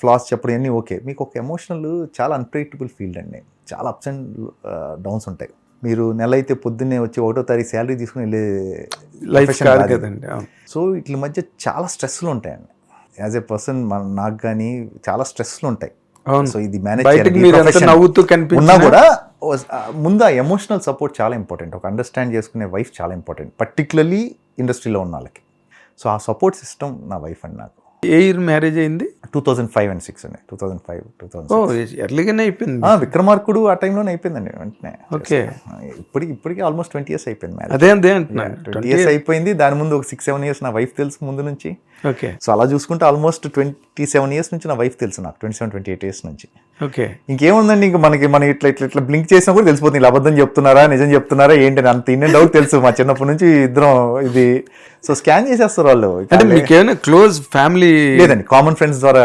Floss చెప్పడం అన్నీ okay. మీకు ఒక ఎమోషనల్ చాలా అన్ప్రెడిక్టబుల్ ఫీల్డ్ అండి. చాలా అప్స్ అండ్ డౌన్స్ ఉంటాయి. మీరు నెల అయితే పొద్దున్నే వచ్చి ఒకటో తారీఖు శాలరీ తీసుకుని వెళ్ళే లైఫ్. కదండి. సో వీటి మధ్య చాలా స్ట్రెస్లు ఉంటాయండి. యాజ్ ఎ పర్సన్ మన నాకు కానీ చాలా స్ట్రెస్లు ఉంటాయి. సో ఇది మేనేజ్ నవ్వుతూ ఉన్నా కూడా ముందు ఆ ఎమోషనల్ సపోర్ట్ చాలా ఇంపార్టెంట్ ఒక అండర్స్టాండ్ చేసుకునే వైఫ్ చాలా ఇంపార్టెంట్ పర్టికులర్లీ ఇండస్ట్రీలో ఉన్న వాళ్ళకి. సో ఆ సపోర్ట్ సిస్టమ్ నా వైఫ్ అండి నాకు. ఏ ఇయర్ మ్యారేజ్ అయింది? Two thousand five and six అండి. Two thousand five two thousand ఎర్లీగానే అయిపోయింది. విక్రమార్కుడు ఆ టైంలోనే అయిపోయిందండి వెంటనే. ఓకే. ఇప్పటికి ఇప్పటికి ఆల్మోస్ట్ ట్వంటీ ఇయర్స్ అయిపోయింది మ్యారేజ్ అదే అదే అంటున్నాను ట్వంటీ ఇయర్స్ అయిపోయింది. దాని ముందు ఒక సిక్స్ సెవెన్ ఇయర్స్ నా వైఫ్ తెలుసు ముందు నుంచి. ఓకే. సో అలా చూసుకుంటే ఆల్మోస్ట్ ట్వంటీ సెవెన్ ఇయర్స్ నుంచి నా వైఫ్ తెలుసు నాకు twenty seven twenty eight years నుంచి. ఓకే. ఇంకేముందండి? ఇంకా మనకి మనం ఇట్లా ఇట్లా ఇట్లా బ్లింక్ చేసినా కూడా తెలిసిపోతుంది. ఇలా అబద్ధం చెప్తున్నారా? నిజం చెప్తున్నారా? ఏంటి అని అంత ఇన్ని డౌట్ తెలుసు. మా చిన్నప్పటి నుంచి ఇద్దరం ఇది. సో స్కాన్ చేసేస్తారు వాళ్ళు. అంటే మీకేమైనా క్లోజ్ ఫ్యామిలీ లేదండి. కామన్ ఫ్రెండ్స్ ద్వారా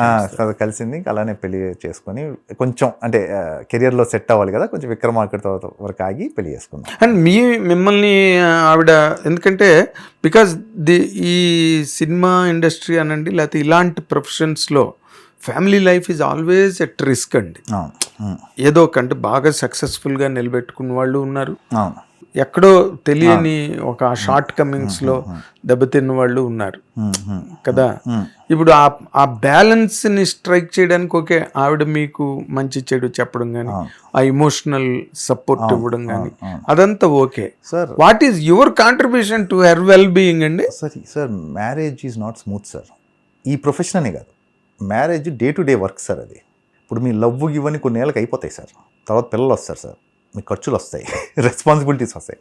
ఆ, కలిసింది. ఇంకా అలానే పెళ్ళి చేసుకొని కొంచెం అంటే కెరియర్లో సెట్ అవ్వాలి కదా? కొంచెం విక్రమార్కుడు వరకు ఆగి పెళ్ళి చేసుకున్నాం అండ్ మీ మిమ్మల్ని ఆవిడ ఎందుకంటే బికాజ్ ది ఈ సినిమా ఇండస్ట్రీ అనండి లేకపోతే ఇలాంటి ప్రొఫెషన్స్లో family life is always at risk అండి. ఏదో ఒక అంటే బాగా సక్సెస్ఫుల్గా నిలబెట్టుకున్న వాళ్ళు ఉన్నారు. ఎక్కడో తెలియని ఒక షార్ట్ కమింగ్స్లో దెబ్బతిన్న వాళ్ళు ఉన్నారు. కదా. ఇప్పుడు ఆ ఆ బ్యాలెన్స్ని స్ట్రైక్ చేయడానికి ఓకే ఆవిడ మీకు మంచి చెడు చెప్పడం కానీ ఆ ఇమోషనల్ సపోర్ట్ ఇవ్వడం కానీ అదంతా okay. Sir what is your contribution to her well being అండి? Sir sir marriage is not smooth sir. ఈ ప్రొఫెషన్ అనే కాదు. Marriage day to day work sir అది. ఇప్పుడు మీ లవ్ ఇవన్నీ కొన్ని ఏళ్ళకి అయిపోతాయి సార్. తర్వాత పిల్లలు వస్తారు సార్. మీ ఖర్చులు వస్తాయి. రెస్పాన్సిబిలిటీస్ వస్తాయి.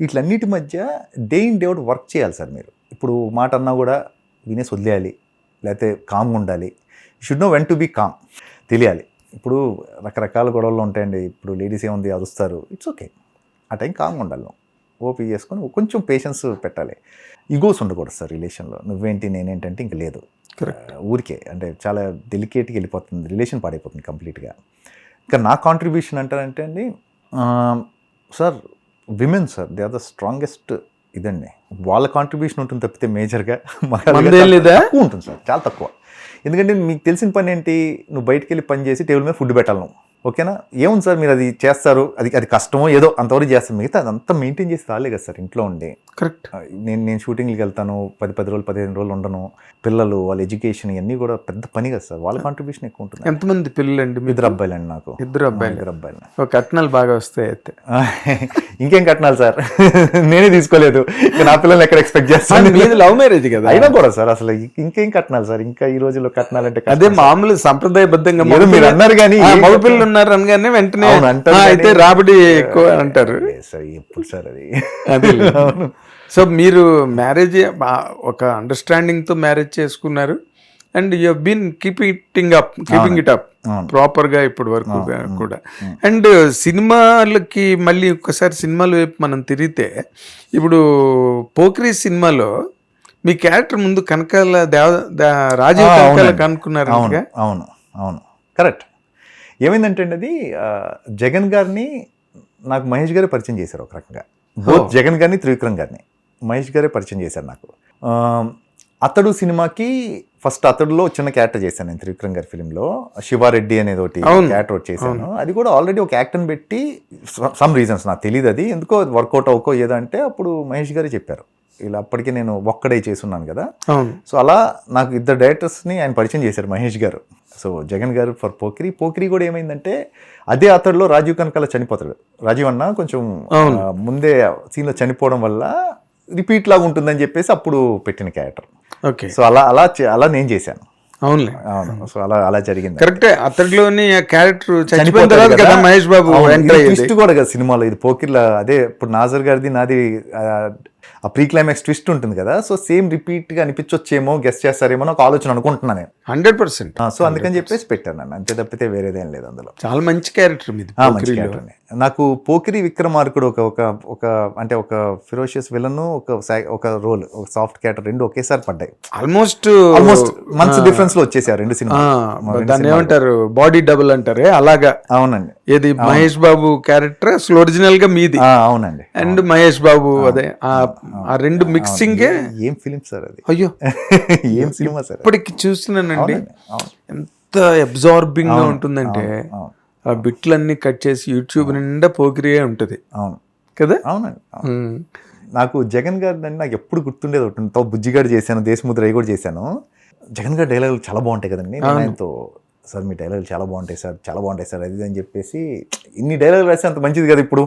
వీటిలన్నిటి మధ్య day in day out work చేయాలి సార్ మీరు. ఇప్పుడు మాట అన్నా కూడా వినేసి వదిలేయాలి. లేకపోతే కామ్గా ఉండాలి. Should know when to be calm తెలియాలి. ఇప్పుడు రకరకాల గొడవలు ఉంటాయండి. ఇప్పుడు లేడీస్ ఏముంది? అరుస్తారు. ఇట్స్ ఓకే ఆ టైం కామ్గా ఉండాలి. ఓపీ చేసుకొని కొంచెం పేషెన్స్ పెట్టాలి. ఈగోస్ ఉండకూడదు సార్ రిలేషన్లో. నువ్వేంటి? నేనేంటంటే ఇంక లేదు. ఊరికే. అంటే చాలా డెలికేట్గా వెళ్ళిపోతుంది. రిలేషన్ పాడైపోతుంది కంప్లీట్గా ఇంకా నా కాంట్రిబ్యూషన్ అంటారంటే అండి sir women sir they are the strongest ఇదండి. వాళ్ళ కాంట్రిబ్యూషన్ ఉంటుంది తప్పితే మేజర్గా? తక్కువ ఉంటుంది సార్ చాలా తక్కువ. ఎందుకంటే మీకు తెలిసిన పని ఏంటి? నువ్వు బయటికి వెళ్ళి పని చేసి టేబుల్ మీద ఫుడ్ పెట్టాలి నువ్వు. ఓకేనా? ఏముంది సార్ మీరు అది చేస్తారు? అది అది కష్టమో ఏదో అంతవరకు చేస్తారు. మిగతా అదంతా మెయింటైన్ చేసి రాలే కదా సార్ ఇంట్లో ఉండి. కరెక్ట్. నేను నేను షూటింగ్కి వెళ్తాను పది పది రోజులు పదిహేను రోజులు ఉండను. పిల్లలు వాళ్ళ ఎడ్యుకేషన్ ఇవన్నీ కూడా పెద్ద పని కదా సార్. వాళ్ళ కాంట్రిబ్యూషన్ ఎక్కువ ఉంటుంది? ఎంతమంది పిల్లలండి మీ ఇద్దరు అబ్బాయిలండి నాకు. ఇద్దరు అబ్బాయిలు. ఇద్దరు అబ్బాయిలు. ఒక కట్నాలు బాగా వస్తాయి అయితే. ఇంకేం కట్నాలి సార్? నేనే తీసుకోలేదు. నా పిల్లలు ఎక్కడ ఎక్స్పెక్ట్ చేస్తాను? మీది లవ్ మ్యారేజ్ కదా. అయినా కూడా సార్ అసలు ఇంకేం కట్నాలి సార్? ఇంకా ఈ రోజుల్లో కట్నాలంటే. అదే మామూలు సంప్రదాయబద్ధంగా మీరు అన్నారు కానీ మగ పిల్లలు ఉన్నారు అనగానే వెంటనే అయితే రాబడి ఎక్కువ అంటారు. ఎప్పుడు సార్ అది? అదే సో మీరు మ్యారేజ్ ఒక అండర్స్టాండింగ్తో మ్యారేజ్ చేసుకున్నారు. And you been keeping up keeping it up. ప్రాపర్గా ఇప్పటి వరకు కూడా. అండ్ సినిమాలకి మళ్ళీ ఒక్కసారి సినిమాల వైపు మనం తిరిగితే ఇప్పుడు పోక్రీ సినిమాలో మీ క్యారెక్టర్ ముందు కనకాల దేవ రాజీవ్ కనకాల. కనుక్కున్నారు అవును అవును కరెక్ట్ ఏమైందంటే అండి అది జగన్ గారిని నాకు మహేష్ గారే పరిచయం చేశారు ఒక రకంగా. బోత్ జగన్ గారిని త్రివిక్రమ్ గారిని. మహేష్ గారే పరిచయం చేశారు నాకు. అతడు సినిమాకి ఫస్ట్ అతడులో చిన్న క్యారెక్టర్ చేశాను నేను త్రివిక్రమ్ గారి ఫిలింలో. శివారెడ్డి అనేది ఒకటి. క్యారెక్టర్ ఒకటి చేశాను. అది కూడా ఆల్రెడీ ఒక యాక్టర్ని పెట్టి సమ్ రీజన్స్ నాకు తెలియదు అది. ఎందుకో వర్కౌట్ అవ్వకో ఏదంటే అప్పుడు మహేష్ గారే చెప్పారు. ఇలా అప్పటికే నేను ఒక్కడే చేసున్నాను కదా. సో అలా నాకు ఇద్దరు డైరెక్టర్స్ని ఆయన పరిచయం చేశారు మహేష్ గారు. సో జగన్ గారు ఫర్ పోకిరి. పోకిరి కూడా ఏమైందంటే అదే అతడిలో రాజీవ్ కనకాల చనిపోతాడు. రాజీవ్ అన్న కొంచెం ముందే సీన్లో చనిపోవడం వల్ల రిపీట్ లాగా ఉంటుందని చెప్పేసి అప్పుడు పెట్టిన క్యారెక్టర్. ఓకే. సో అలా అలా అలా నేను చేశాను. అవునులే. అవును. సో అలా అలా జరిగింది. కరెక్టే. అతడిలోని క్యారెక్టర్ చనిపోయిన తర్వాత కదా. మహేష్ బాబు ట్విస్ట్ కూడా కదా సినిమాలో. ఇది పోకిర్ల అదే ఇప్పుడు నాజర్ గారిది నాది ఆ, ప్రీ క్లైమాక్స్ ట్విస్ట్ ఉంటుంది కదా సో సేమ్ రిపీట్గా అనిపించొచ్చేమో గెస్ట్ చేస్తారేమో ఒక ఆలోచన అనుకుంటున్నాను నేను. Hundred percent. సో అందుకని చెప్పేసి పెట్టాను నన్ను అంతే తప్పితే వేరేదేం లేదు అందులో. చాలా మంచి క్యారెక్టర్ మీది మంచి నే. నాకు పోకిరి విక్రమార్కుడు ఒక ఒక ఒక అంటే ఒక ఫిరోషియస్ విలన్ ఒక ఒక రోల్ ఒక సాఫ్ట్ క్యారెక్టర్ రెండు ఒకేసారి పడ్డాయి. ఆల్మోస్ట్ ఆల్మోస్ట్ మంత్స్ డిఫరెన్స్లో వచ్చేసారు రెండు సినిమా దాన్ని ఏమంటారు బాడీ డబుల్ అంటారే అలాగా. అవునండి. ఏది మహేష్ బాబు క్యారెక్టర్ అసలు ఒరిజినల్గా మీది. అవునండి. అండ్ మహేష్ బాబు అదే ఆ రెండు మిక్సింగే ఏం ఫిలిం సార్ అది? అయ్యో. ఏం సినిమా సార్? ఇప్పటికి అవును. ఎంత అబ్జార్బింగ్గా ఉంటుందంటే ఆ బిట్లన్నీ కట్ చేసి యూట్యూబ్ నిండా పోకిరియే ఉంటది. అవును. కదా? అవునండి. నాకు జగన్ గారి నాకు ఎప్పుడు గుర్తుండేది ఒకటి తో బుజ్జిగాడు చేశాను దేశముద్ర అవి కూడా చేశాను. జగన్ గారి డైలాగులు చాలా బాగుంటాయి కదండి ఆయనతో సార్ మీ డైలాగులు చాలా బాగుంటాయి సార్ చాలా బాగుంటాయి సార్ అది అని చెప్పేసి ఇన్ని డైలాగులు రాస్తే అంత మంచిది కదా ఇప్పుడు?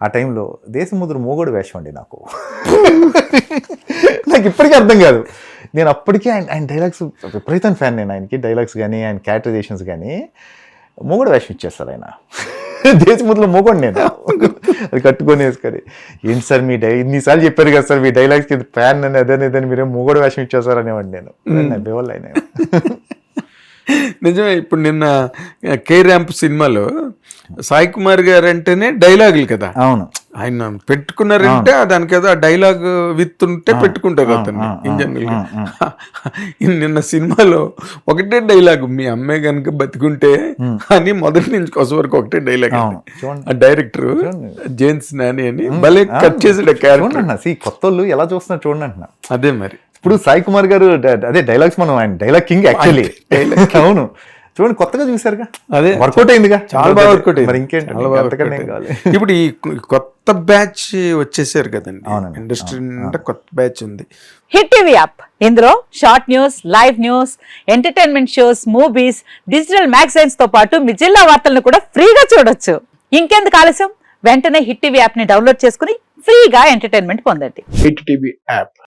ఆ టైంలో దేశముద్ర మోగోడు వేషం అండి నాకు. నాకు ఇప్పటికీ అర్థం కాదు. నేను అప్పటికే ఆయన ఆయన డైలాగ్స్ విపరీతం ఫ్యాన్ నేను. ఆయనకి డైలాగ్స్ కానీ ఆయన క్యారెక్టరైజేషన్స్ కానీ మొగుడు వేషం ఇచ్చేస్తారు ఆయన. దేశముద్రలో మొగోడు నేను. అది కట్టుకొని వేసుకొని ఏంటి సార్ మీ డై ఇన్నిసార్లు చెప్పారు కదా సార్ మీ డైలాగ్స్కి ఫ్యాన్ అని అదని ఇదని మీరేం మొగోడు వేషం ఇచ్చేస్తారు అనేవాడిని నేను. నవ్వేవాళ్ళు ఆయన నిజమే ఇప్పుడు నిన్న కే ర్యాంప్ సినిమాలో సాయి కుమార్ గారు అంటేనే డైలాగులు కదా. అవును. ఆయన పెట్టుకున్నారంటే దానికి ఏదో ఆ డైలాగ్ విత్ ఉంటే పెట్టుకుంటారు అతన్ని ఇన్ జనరల్ నిన్న సినిమాలో ఒకటే డైలాగ్ మీ అమ్మాయి కనుక బతికుంటే అని మొదటి నుంచి కోసం వరకు ఒకటే డైలాగ్ ఆ డైరెక్టర్. జేమ్స్ నాని అని భలే కట్ చేసాడు క్యారెక్టర్ కొత్త ఎలా చూస్తున్నారు చూడండి అదే మరి. ఇప్పుడు సాయి కుమార్ గారు అదే డైలాగ్స్ మనం ఆయన డైలాగ్ కింగ్ యాక్చువల్లీ. అవును. చూడండి కొత్తగా చూసారుగా. అదే. వర్కౌట్ అయిందిగా. చాలా బాగా వర్కౌట్ మరి ఇంకేంటి కావాలి అయింది. ఇప్పుడు ఈ కొత్త బ్యాచ్ వచ్చేసారు కదండి. ఇండస్ట్రీ నిండా కొత్త బ్యాచ్ ఉంది. Hit TV app. ఇందులో short news live news entertainment shows movies digital మ్యాగజైన్స్తో పాటు మీ జిల్లా వార్తలను కూడా ఫ్రీగా చూడొచ్చు. ఇంకెందుకు ఆలస్యం? వెంటనే హిట్ టీవీ యాప్ని డౌన్లోడ్ చేసుకుని ఫ్రీగా ఎంటర్టైన్మెంట్ పొందండి. Hit TV app.